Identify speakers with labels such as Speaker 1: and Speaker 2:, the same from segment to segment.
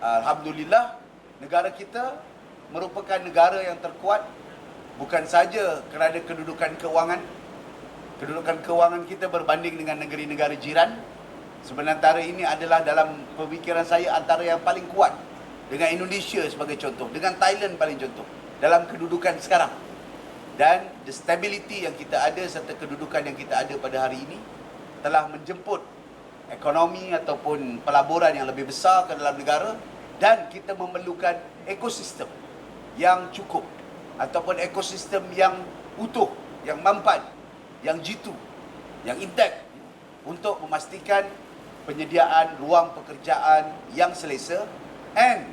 Speaker 1: Alhamdulillah negara kita merupakan negara yang terkuat bukan saja kerana kedudukan keuangan kedudukan keuangan kita berbanding dengan negeri-negara jiran. Sebenarnya ini adalah dalam pemikiran saya antara yang paling kuat dengan Indonesia sebagai contoh dengan Thailand paling contoh dalam kedudukan sekarang. Dan the stability yang kita ada serta kedudukan yang kita ada pada hari ini telah menjemput ekonomi ataupun pelaburan yang lebih besar ke dalam negara dan kita memerlukan ekosistem yang cukup ataupun ekosistem yang utuh, yang mampan, yang jitu, yang intact untuk memastikan penyediaan ruang pekerjaan yang selesa and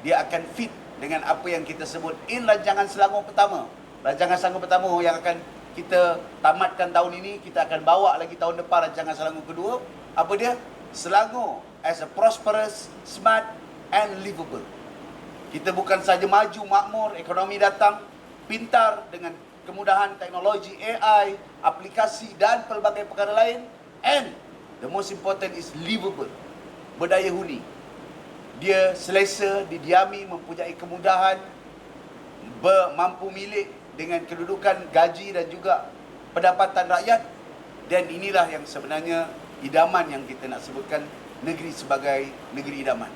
Speaker 1: dia akan fit dengan apa yang kita sebut in rancangan Selangor pertama. Rancangan Selangor pertama yang akan kita tamatkan tahun ini, kita akan bawa lagi tahun depan rancangan Selangor kedua. Apa dia? Selangor as a prosperous, smart and livable. Kita bukan saja maju makmur, ekonomi datang, pintar dengan kemudahan teknologi AI, aplikasi dan pelbagai perkara lain and the most important is livable. Berdaya huni. Dia selesa, didiami, mempunyai kemudahan, ber, mampu milik dengan kedudukan gaji dan juga pendapatan rakyat dan inilah yang sebenarnya idaman yang kita nak sebutkan negeri sebagai negeri idaman.